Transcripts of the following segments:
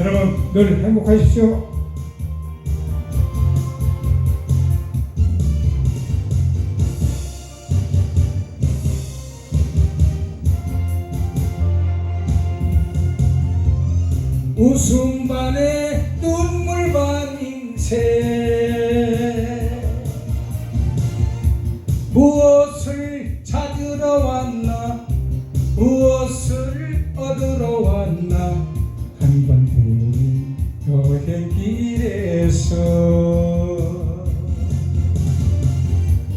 여러분 늘 행복하십시오. 웃음 반에 눈물 반 인생 무엇 여행길에서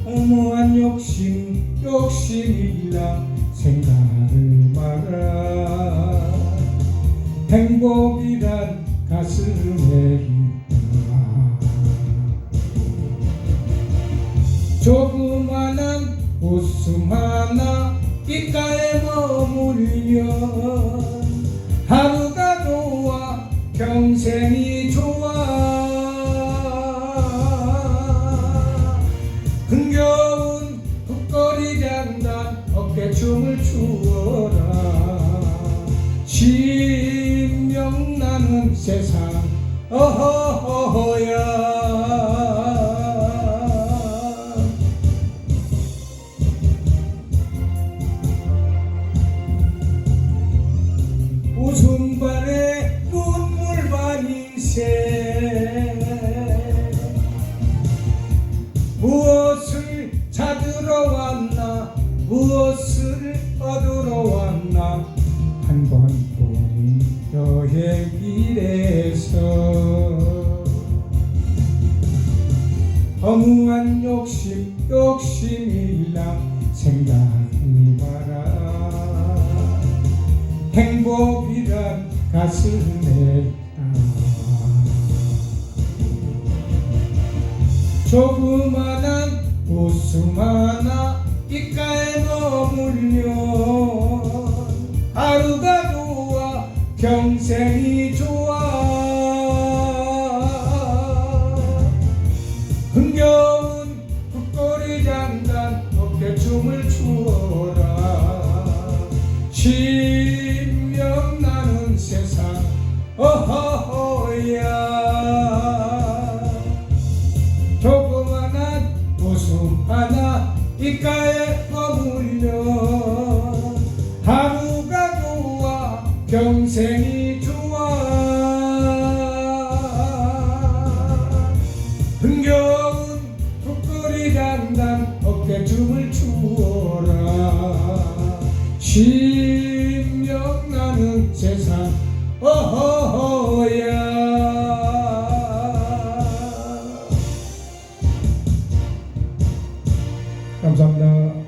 어머한 욕심 욕심이라 생각을 마라 행복이란 가슴에 있다 조그만한 웃음 하나 귓가에 머물면 하루가 좋아 평생이 장단 어깨춤을 추어라. 신명나는 세상 어허허야. 웃음 무엇을 얻으러 왔나? 한번 보는 여행길에서. 허무한 욕심 욕심이라 생각을 마라. 행복이란 가슴에 조그만한 웃음 하나 귓가에 머물면 하루가 좋아 평생이 좋아. 흥겨운 붓거리 장단 어깨춤을 추어라. 신명나는 세상 어허허야. 조그만한 웃음 하나 귓가 평생이 좋아 흥겨운 붓거리 장단 어깨춤을 추어라. 신명나는 세상 어허허야. 감사합니다.